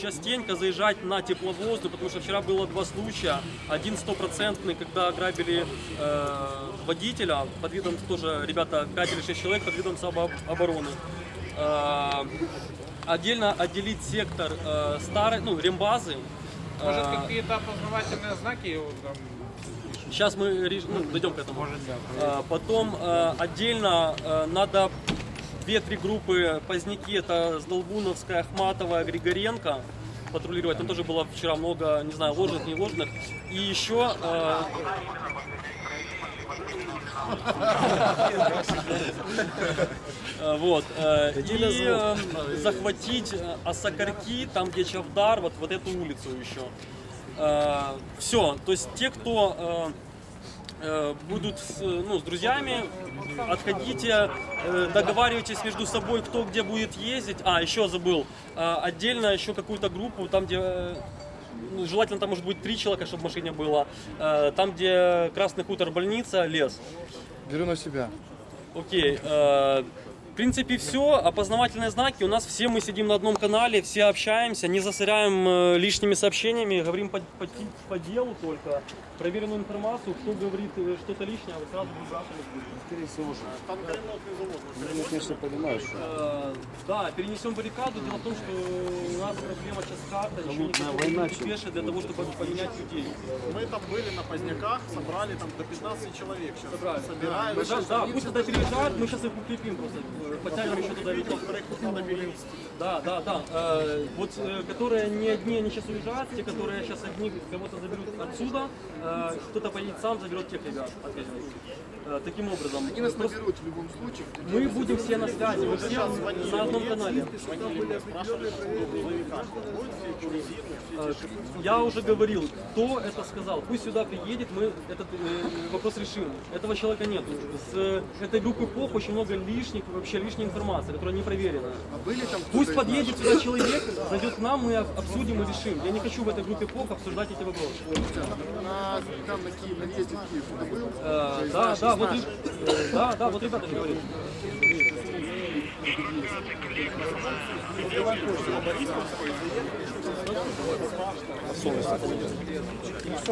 частенько заезжать на тепловоз, ну, потому что вчера было два случая. Один стопроцентный, когда ограбили э, водителя, под видом тоже, ребята, 5 или 6 человек под видом самообороны. Э, отдельно отделить сектор э, старой, ну, рембазы. Может, Э, какие-то опознавательные знаки там, Сейчас мы ну, дойдем к этому. может, да, А, Потом э, отдельно э, надо две-три группы поздняки, это Сдолбуновская, Ахматова, Григоренко патрулировать. Там тоже было вчера много, не знаю, ложных, не ложных. И еще э, вот э, и э, захватить Осокорки, там где Чавдар, вот вот эту улицу еще. Все, то есть те, кто будут с, э, ну, с друзьями, отходите, э, договаривайтесь между собой, кто где будет ездить. А, еще забыл, э, отдельно еще какую-то группу, там где, ну, желательно там может быть три человека, чтобы в машине было, там где Красный хутор, больница, лес. Беру на себя. Окей. В принципе, все. Опознавательные знаки. У нас все мы сидим на одном канале, все общаемся, не засоряем э, лишними сообщениями, говорим по, по, по делу только. Проверенную информацию, кто говорит э, что-то лишнее, вы сразу выбрасываете. Скорее всего же. Я, конечно, понимаю, что... Э, Да, перенесем баррикаду. Дело в том, что у нас проблема карта, еще война, депеши для того, чтобы поменять людей. Мы там были на поздняках, собрали там до 15 человек. Сейчас Собрали. собираем. Да, да, пусть тогда переезжают, мы сейчас их укрепим просто. Подтянем еще туда людей. Да, да, да. Э, вот э, которые не одни, они сейчас уезжают, те, которые сейчас одни кого-то заберут отсюда, э, кто-то поедет сам, заберет тех ребят, опять же. Э, таким образом. Они нас Просто наберут в любом случае. мы будем все на связи, мы все на одном канале. Спрашивали по грузовиках. Будет Я уже говорил, кто это сказал. Пусть сюда приедет, мы этот э, вопрос решим. Этого человека нет. С этой группы ПОП очень много лишних, вообще лишней информации, которая не проверена. А были там Пусть подъедет сюда человек, зайдет к нам, мы об- обсудим и решим. Я не хочу в этой группе ПОП обсуждать эти вопросы. На, там на Киев, на въезде в Киев был? Э, да, да, вот, э, да, да, вот ребята же говорят.